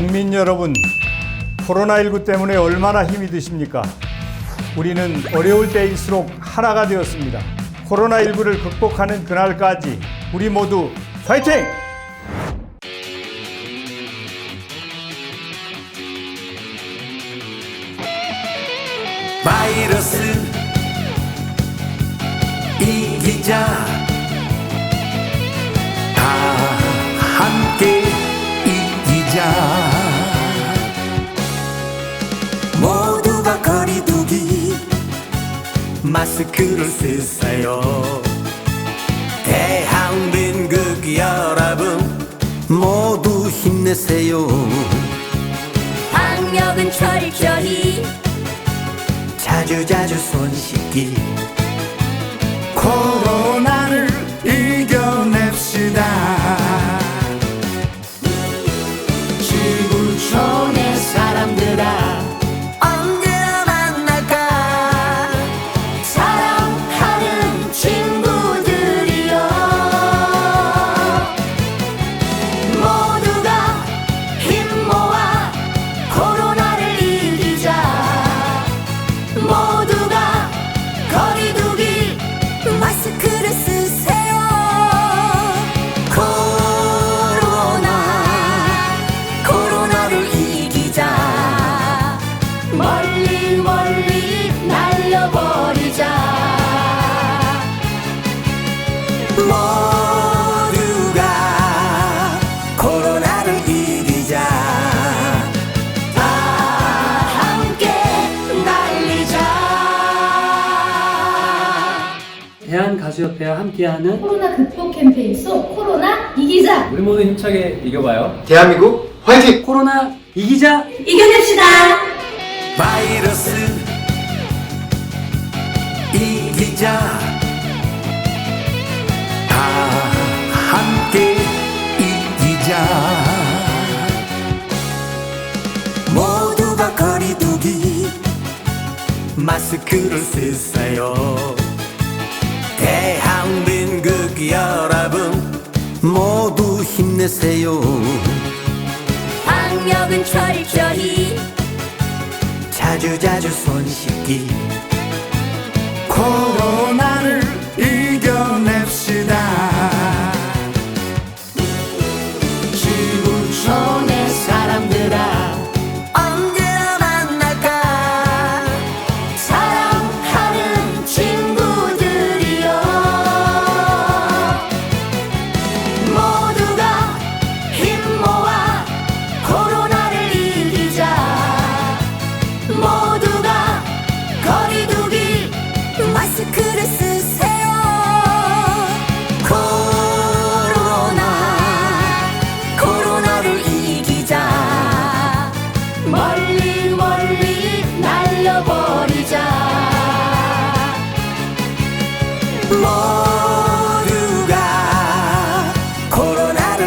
국민 여러분, 코로나19 때문에 얼마나 힘이 드십니까? 우리는 어려울 때일수록 하나가 되었습니다. 코로나19를 극복하는 그날까지 우리 모두 파이팅! 바이러스 이기자 다 함께 이기자 마스크를 쓰세요. 대한민국 여러분 모두 힘내세요. 방역은 철저히. 자주자주 손 씻기 멀리 멀리 날려버리자 모두가 코로나를 이기자 다 함께 날리자 대한가수협회와 함께하는 코로나 극복 캠페인 속 코로나 이기자 우리 모두 힘차게 이겨봐요. 대한민국 화이팅! 코로나 이기자! 이겨냅시다. 바이러스 이기자. 다 함께 이기자. 모두가 거리두기 마스크를 쓰세요. 대한민국 여러분 모두 힘내세요. 방역은 철저히 자주자주 손 씻기. 코로나를 りじゃ。モールが転がる